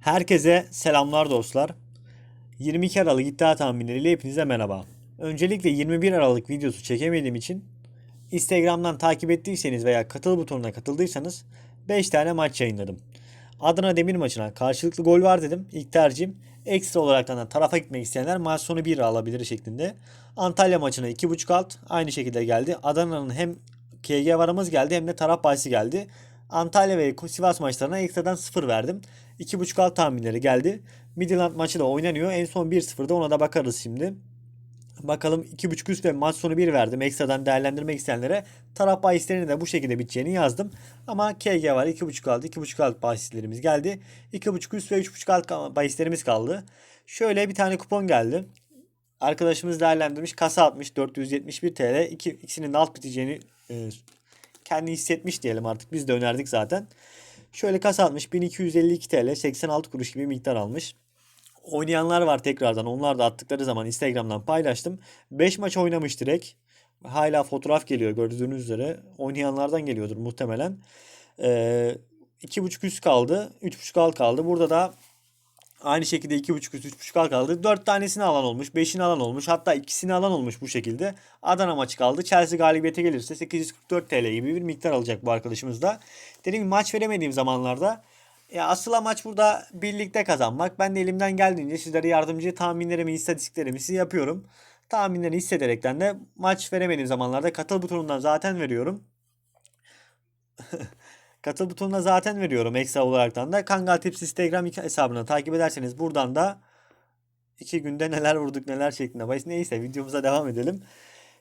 Herkese selamlar dostlar. 22 Aralık iddia tahminleriyle hepinize merhaba. Öncelikle 21 Aralık videosu çekemediğim için Instagram'dan takip ettiyseniz veya katıl butonuna katıldıysanız 5 tane maç yayınladım. Adana Demir maçına karşılıklı gol var dedim. İlk tercihim. Ekstra olarak da tarafa gitmek isteyenler maç sonu 1 alabilir şeklinde. Antalya maçına 2.5 alt aynı şekilde geldi. Adana'nın hem KG varımız geldi hem de taraf bahsi geldi. Antalya ve Sivas maçlarına ekstradan 0 verdim. 2.5 alt tahminleri geldi. Midland maçı da oynanıyor. En son 1-0'da ona da bakarız şimdi. Bakalım 2.5 üst ve maç sonu 1 verdim. Ekstradan değerlendirmek isteyenlere taraf bahislerini de bu şekilde biteceğini yazdım. Ama KG var 2.5 alt 2.5 alt bahislerimiz geldi. 2.5 üst ve 3.5 alt bahislerimiz kaldı. Şöyle bir tane kupon geldi. Arkadaşımız değerlendirmiş. Kasa atmış 471 TL. İki, ikisinin de alt biteceğini e, kendi hissetmiş diyelim artık. Biz de önerdik zaten. Şöyle kasa atmış 1252 TL 86 kuruş gibi miktar almış. Oynayanlar var tekrardan. Onlar da attıkları zaman Instagram'dan paylaştım. 5 maç oynamış direkt. Hala fotoğraf geliyor gördüğünüz üzere. Oynayanlardan geliyordur muhtemelen. Ee, 2.5 üst kaldı. 3.5 alt kaldı. Burada da Aynı şekilde 2.5 üst 3.5 alt kaldı. 4 tanesini alan olmuş. 5'ini alan olmuş. Hatta ikisini alan olmuş bu şekilde. Adana maçı kaldı. Chelsea galibiyete gelirse 844 TL gibi bir miktar alacak bu arkadaşımız da. Dediğim maç veremediğim zamanlarda ya asıl amaç burada birlikte kazanmak. Ben de elimden geldiğince sizlere yardımcı tahminlerimi, istatistiklerimi size yapıyorum. Tahminleri hissederekten de maç veremediğim zamanlarda katıl butonundan zaten veriyorum. Katıl butonuna zaten veriyorum ekstra olaraktan da. Kangal Tips Instagram hesabını takip ederseniz buradan da iki günde neler vurduk neler şeklinde. Bahis neyse videomuza devam edelim.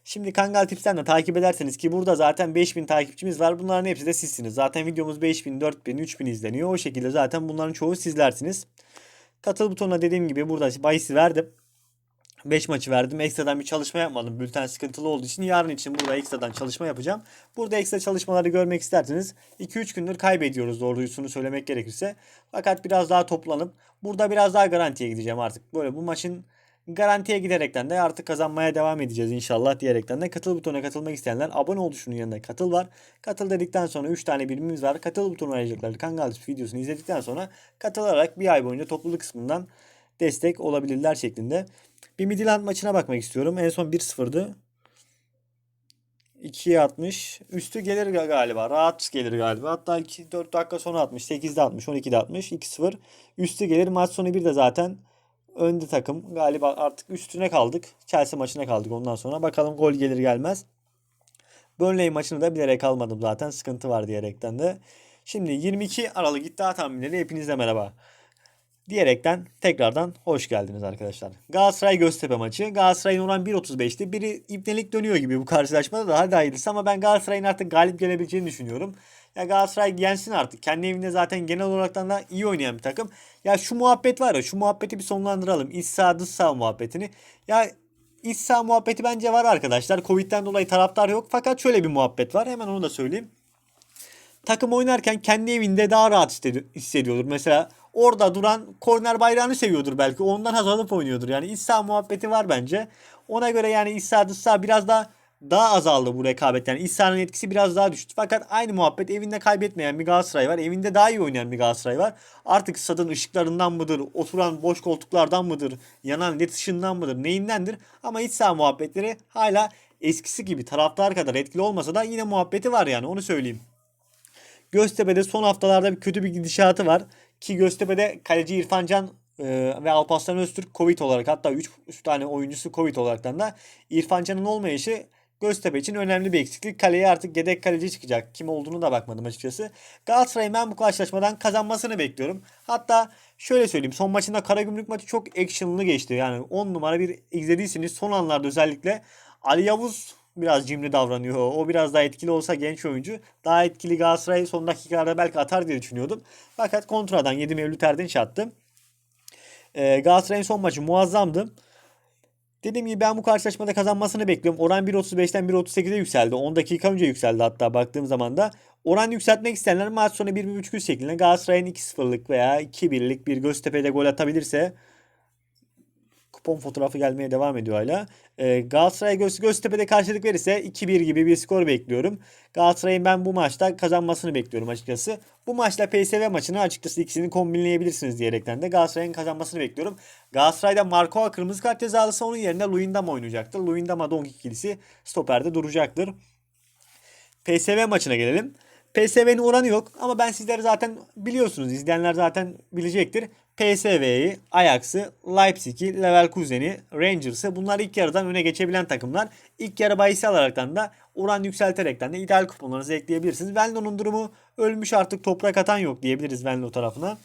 Şimdi Kangal Tips'ten de takip ederseniz ki burada zaten 5000 takipçimiz var. Bunların hepsi de sizsiniz. Zaten videomuz 5000, 4000, 3000 izleniyor. O şekilde zaten bunların çoğu sizlersiniz. Katıl butonuna dediğim gibi burada bahisi verdim. 5 maçı verdim. Ekstradan bir çalışma yapmadım. Bülten sıkıntılı olduğu için yarın için burada ekstradan çalışma yapacağım. Burada ekstra çalışmaları görmek isterseniz 2-3 gündür kaybediyoruz doğrusunu söylemek gerekirse. Fakat biraz daha toplanıp burada biraz daha garantiye gideceğim artık. Böyle bu maçın garantiye giderekten de artık kazanmaya devam edeceğiz inşallah diyerekten de katıl butonuna katılmak isteyenler abone ol tuşunun yanında katıl var. Katıl dedikten sonra 3 tane birimimiz var. Katıl butonu arayacakları Kangal videosunu izledikten sonra katılarak bir ay boyunca topluluk kısmından destek olabilirler şeklinde. Bir Midland maçına bakmak istiyorum. En son 1-0'dı. 2'ye atmış. Üstü gelir galiba. Rahat gelir galiba. Hatta 2 4 dakika sonra atmış. 8'de atmış. 12'de atmış. 2-0. Üstü gelir. Maç sonu bir de zaten önde takım. Galiba artık üstüne kaldık. Chelsea maçına kaldık ondan sonra. Bakalım gol gelir gelmez. Burnley maçını da bilerek almadım zaten. Sıkıntı var diyerekten de. Şimdi 22 Aralık iddia tahminleri hepinize merhaba diyerekten tekrardan hoş geldiniz arkadaşlar. Galatasaray Göztepe maçı. Galatasaray'ın oran 1.35'ti. Biri ipnelik dönüyor gibi bu karşılaşmada da hayırlısı ama ben Galatasaray'ın artık galip gelebileceğini düşünüyorum. Ya Galatasaray yensin artık. Kendi evinde zaten genel olaraktan da iyi oynayan bir takım. Ya şu muhabbet var ya şu muhabbeti bir sonlandıralım. İç sağ dış sağ muhabbetini. Ya iç sağ muhabbeti bence var arkadaşlar. Covid'den dolayı taraftar yok. Fakat şöyle bir muhabbet var. Hemen onu da söyleyeyim. Takım oynarken kendi evinde daha rahat hissediyordur. Mesela orada duran korner bayrağını seviyordur belki. Ondan haz alıp oynuyordur. Yani iç muhabbeti var bence. Ona göre yani iç saha biraz daha daha azaldı bu rekabet. Yani iç etkisi biraz daha düştü. Fakat aynı muhabbet evinde kaybetmeyen bir Galatasaray var. Evinde daha iyi oynayan bir Galatasaray var. Artık stadın ışıklarından mıdır? Oturan boş koltuklardan mıdır? Yanan led ışığından mıdır? Neyindendir? Ama iç muhabbetleri hala eskisi gibi taraftar kadar etkili olmasa da yine muhabbeti var yani onu söyleyeyim. Göztepe'de son haftalarda bir kötü bir gidişatı var. Ki Göztepe'de kaleci İrfan Can e, ve Alparslan Öztürk Covid olarak hatta 3 tane oyuncusu Covid olaraktan da İrfan Can'ın olmayışı Göztepe için önemli bir eksiklik. Kaleye artık yedek kaleci çıkacak. Kim olduğunu da bakmadım açıkçası. Galatasaray'ın ben bu karşılaşmadan kazanmasını bekliyorum. Hatta şöyle söyleyeyim. Son maçında Karagümrük maçı çok actionlı geçti. Yani 10 numara bir izlediyseniz son anlarda özellikle Ali Yavuz biraz cimri davranıyor. O biraz daha etkili olsa genç oyuncu daha etkili Galatasaray son dakikalarda belki atar diye düşünüyordum. Fakat kontradan 7 Mevlüt Erdinç attı. Ee, Galatasaray'ın son maçı muazzamdı. Dediğim gibi ben bu karşılaşmada kazanmasını bekliyorum. Oran 1.35'ten 1.38'e yükseldi. 10 dakika önce yükseldi hatta baktığım zaman da. Oran yükseltmek isteyenler maç sonu 1.5 üst şeklinde Galatasaray'ın 2-0'lık veya 2-1'lik bir Göztepe'de gol atabilirse Kupon fotoğrafı gelmeye devam ediyor hala. Ee, Galatasaray Göz Göztepe'de karşılık verirse 2-1 gibi bir skor bekliyorum. Galatasaray'ın ben bu maçta kazanmasını bekliyorum açıkçası. Bu maçla PSV maçını açıkçası ikisini kombinleyebilirsiniz diyerekten de Galatasaray'ın kazanmasını bekliyorum. Galatasaray'da Marco kırmızı kart cezalısı onun yerine Luyendam oynayacaktır. Luyendam Donk ikilisi stoperde duracaktır. PSV maçına gelelim. PSV'nin oranı yok ama ben sizlere zaten biliyorsunuz. izleyenler zaten bilecektir. PSV'yi, Ajax'ı, Leipzig'i, Leverkusen'i, Rangers'ı bunlar ilk yarıdan öne geçebilen takımlar. İlk yarı bahisi alaraktan da oran yükselterekten de ideal kuponlarınızı ekleyebilirsiniz. Venlo'nun durumu ölmüş artık toprak atan yok diyebiliriz Venlo tarafına.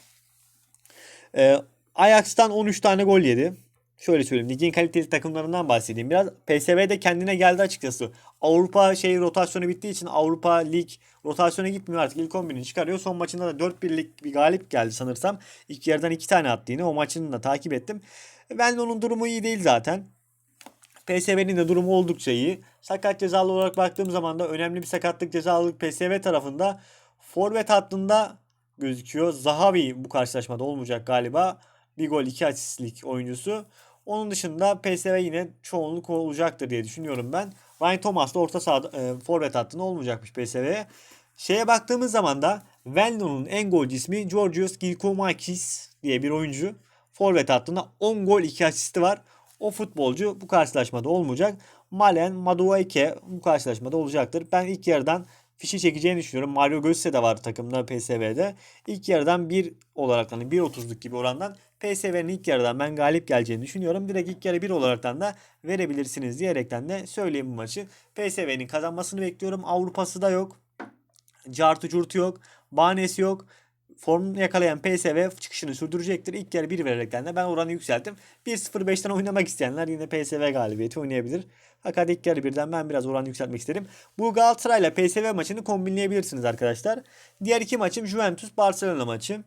Ee, Ajax'tan 13 tane gol yedi. Şöyle söyleyeyim. Ligin kaliteli takımlarından bahsedeyim. Biraz PSV de kendine geldi açıkçası. Avrupa şey rotasyonu bittiği için Avrupa Lig rotasyona gitmiyor artık. İlk 11'ini çıkarıyor. Son maçında da 4-1'lik bir galip geldi sanırsam. İlk yarıdan 2 tane attı yine. O maçını da takip ettim. Ben de onun durumu iyi değil zaten. PSV'nin de durumu oldukça iyi. Sakat cezalı olarak baktığım zaman da önemli bir sakatlık cezalılık PSV tarafında. Forvet hattında gözüküyor. Zahavi bu karşılaşmada olmayacak galiba. Bir gol iki asistlik oyuncusu. Onun dışında PSV yine çoğunluk olacaktır diye düşünüyorum ben. Ryan Thomas da orta saha e, forvet hattında olmayacakmış PSV'ye. Şeye baktığımız zaman da Venlo'nun en golcü ismi Georgios Gilkomakis diye bir oyuncu. Forvet hattında 10 gol 2 asisti var. O futbolcu bu karşılaşmada olmayacak. Malen Madueke bu karşılaşmada olacaktır. Ben ilk yarıdan fişi çekeceğini düşünüyorum. Mario Götze de var takımda PSV'de. İlk yarıdan 1 olarak hani 1.30'luk gibi orandan PSV'nin ilk yarıdan ben galip geleceğini düşünüyorum. Direkt ilk yarı 1 olaraktan da verebilirsiniz diyerekten de söyleyeyim bu maçı. PSV'nin kazanmasını bekliyorum. Avrupa'sı da yok. Cartı curtu yok. Bahanesi yok. Form yakalayan PSV çıkışını sürdürecektir. İlk yarı 1 vererekten de ben oranı yükselttim. 1-0-5'ten oynamak isteyenler yine PSV galibiyeti oynayabilir. Fakat ilk yarı birden ben biraz oranı yükseltmek isterim. Bu Galatasaray ile PSV maçını kombinleyebilirsiniz arkadaşlar. Diğer iki maçım Juventus Barcelona maçı.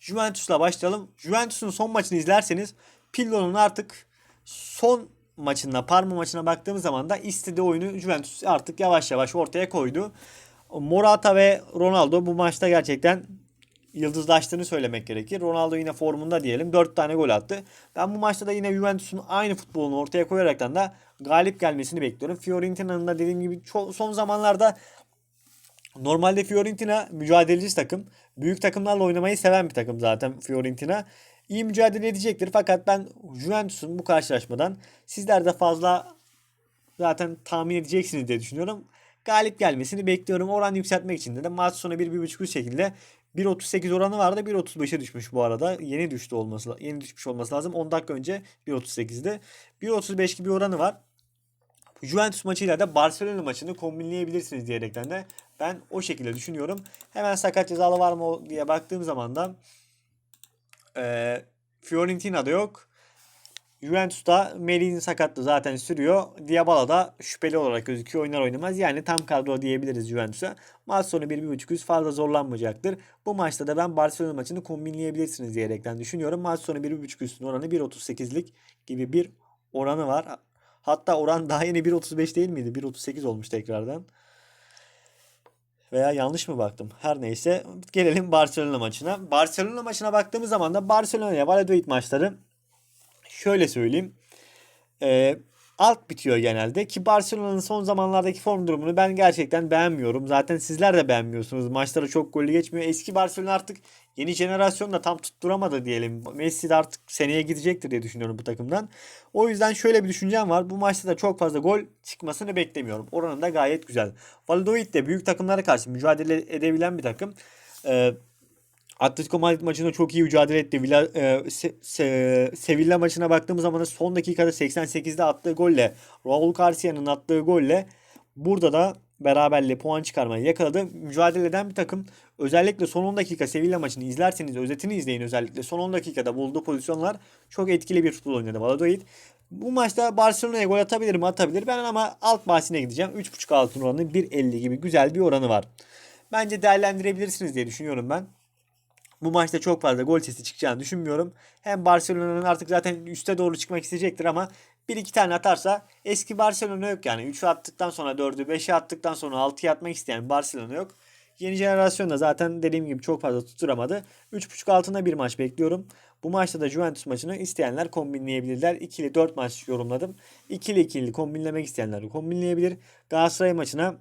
Juventus'la başlayalım. Juventus'un son maçını izlerseniz Pirlo'nun artık son maçına, Parma maçına baktığımız zaman da istediği oyunu Juventus artık yavaş yavaş ortaya koydu. Morata ve Ronaldo bu maçta gerçekten yıldızlaştığını söylemek gerekir. Ronaldo yine formunda diyelim. 4 tane gol attı. Ben bu maçta da yine Juventus'un aynı futbolunu ortaya koyaraktan da galip gelmesini bekliyorum. Fiorentina'nın da dediğim gibi son zamanlarda Normalde Fiorentina mücadeleci takım. Büyük takımlarla oynamayı seven bir takım zaten Fiorentina. İyi mücadele edecektir fakat ben Juventus'un bu karşılaşmadan sizler de fazla zaten tahmin edeceksiniz diye düşünüyorum. Galip gelmesini bekliyorum. Oran yükseltmek için de, de maç sonu 1-1.5 şekilde 1.38 oranı vardı. 1.35'e düşmüş bu arada. Yeni düştü olması yeni düşmüş olması lazım. 10 dakika önce 1.38'de. 1.35 gibi oranı var. Juventus maçıyla da Barcelona maçını kombinleyebilirsiniz diyerekten de ben o şekilde düşünüyorum. Hemen sakat cezalı var mı diye baktığım zaman da e, Fiorentina'da yok. Juventus'ta Melih'in sakatlığı zaten sürüyor. Diabala da şüpheli olarak gözüküyor. Oynar oynamaz. Yani tam kadro diyebiliriz Juventus'a. Maç sonu 1-1.5 üst fazla zorlanmayacaktır. Bu maçta da ben Barcelona maçını kombinleyebilirsiniz diyerekten düşünüyorum. Maç sonu 1.5 üstün oranı 1.38'lik gibi bir oranı var. Hatta oran daha yeni 1.35 değil miydi? 1.38 olmuş tekrardan. Veya yanlış mı baktım? Her neyse gelelim Barcelona maçına. Barcelona maçına baktığımız zaman da Barcelona'ya Valladolid maçları şöyle söyleyeyim. Ee, alt bitiyor genelde ki Barcelona'nın son zamanlardaki form durumunu ben gerçekten beğenmiyorum. Zaten sizler de beğenmiyorsunuz. Maçları çok gollü geçmiyor. Eski Barcelona artık yeni jenerasyon da tam tutturamadı diyelim. Messi de artık seneye gidecektir diye düşünüyorum bu takımdan. O yüzden şöyle bir düşüncem var. Bu maçta da çok fazla gol çıkmasını beklemiyorum. Oranın da gayet güzel. Valladolid de büyük takımlara karşı mücadele edebilen bir takım. Ee, Atletico Madrid maçında çok iyi mücadele etti. Villa, e, se, se, Sevilla maçına baktığımız zaman da son dakikada 88'de attığı golle Raul Garcia'nın attığı golle burada da beraberliğe puan çıkarmayı yakaladı. Mücadele eden bir takım. Özellikle son 10 dakika Sevilla maçını izlerseniz özetini izleyin özellikle. Son 10 dakikada bulduğu pozisyonlar çok etkili bir futbol oynadı Valladolid. Bu maçta Barcelona'ya gol atabilir mi? Atabilir. Ben ama alt bahsine gideceğim. 3.5 altın oranı 1.50 gibi güzel bir oranı var. Bence değerlendirebilirsiniz diye düşünüyorum ben. Bu maçta çok fazla gol sesi çıkacağını düşünmüyorum. Hem Barcelona'nın artık zaten üste doğru çıkmak isteyecektir ama bir iki tane atarsa eski Barcelona yok yani. 3'ü attıktan sonra 4'ü 5'e attıktan sonra 6'ya atmak isteyen Barcelona yok. Yeni jenerasyon da zaten dediğim gibi çok fazla tutturamadı. 3.5 altında bir maç bekliyorum. Bu maçta da Juventus maçını isteyenler kombinleyebilirler. İkili 4 maç yorumladım. İkili ikili kombinlemek isteyenler kombinleyebilir. Galatasaray maçına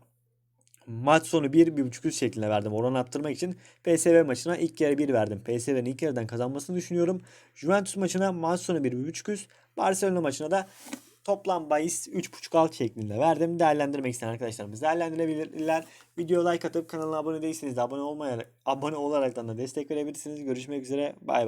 maç sonu 1 1.5 üst şeklinde verdim oran arttırmak için. PSV maçına ilk yarı 1 verdim. PSV'nin ilk yarıdan kazanmasını düşünüyorum. Juventus maçına maç sonu 1 1.5 üst. Barcelona maçına da toplam bahis 3.5 alt şeklinde verdim. Değerlendirmek isteyen arkadaşlarımız değerlendirebilirler. Video like atıp kanala abone değilseniz de abone olmayarak abone olaraktan da destek verebilirsiniz. Görüşmek üzere. Bay bay.